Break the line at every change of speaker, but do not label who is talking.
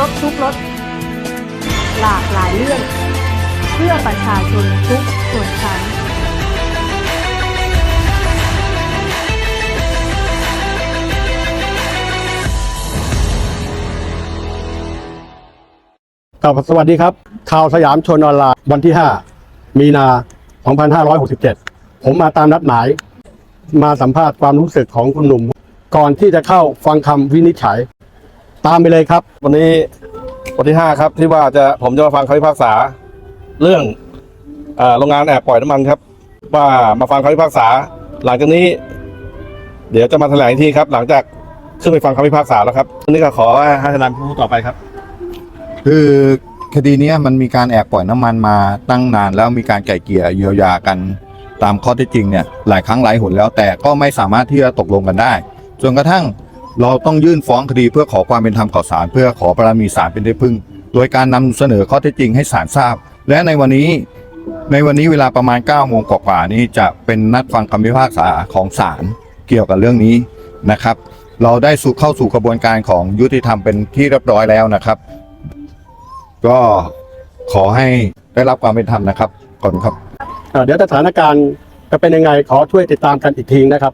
รบทุกรสหลากหลายเรื่อง เพื่อประชาชนทุกส่วนชั้น
ครับสวัสดีครับ ข่าวสยามชนออนไลน์วันที่ 5 มีนา 2567 ผมมาตามนัดหมาย มาสัมภาษณ์ความรู้สึกของคุณหนุ่ม ก่อนที่จะเข้าฟังคำวินิจฉัย ตามไปเลยครับ
วันนี้วันที่ห้าครับที่ว่าจะผมจะมาฟังคำพิพากษา เรื่องเอ่อโรงงานแอบปล่อยน้ำมันครับ ว่ามาฟังคำพิพากษา หลังจากนี้ เดี๋ยวจะมาแถลงอีกทีครับ หลังจากขึ้นไปฟังคำพิพากษาแล้วครับวันนี้ก็ขอให้ทนายผู้ต่อไปครับ
คือคดีเนี้ยมันมีการแอบปล่อยน้ำมันมาตั้งนานแล้วมีการไก่เกลี่ยเยียวยากันตามข้อเท็จจริงเนี่ยหลายครั้งหลายหนแล้วแต่ก็ไม่สามารถที่จะตกลงกันได้จนกระทั่ง เราต้องยื่นฟ้องคดีเพื่อขอความเป็นธรรมต่อศาลเพื่อขอบารมีศาลเป็นที่พึ่ง โดยการนำเสนอข้อเท็จจริงให้ศาลทราบ และในวันนี้ ในวันนี้เวลาประมาณ9โมงกว่าๆนี้จะเป็นนัดฟังคำพิพากษาของศาลเกี่ยวกับเรื่องนี้นะครับ เราได้สู่เข้าสู่กระบวนการของยุติธรรมเป็นที่เรียบร้อยแล้วนะครับ ก็ขอให้ได้รับความเป็นธรรมนะครับขอบคุณครับ
เดี๋ยวสถานการณ์จะเป็นยังไงขอช่วยติดตามกันอีกทีนะครับ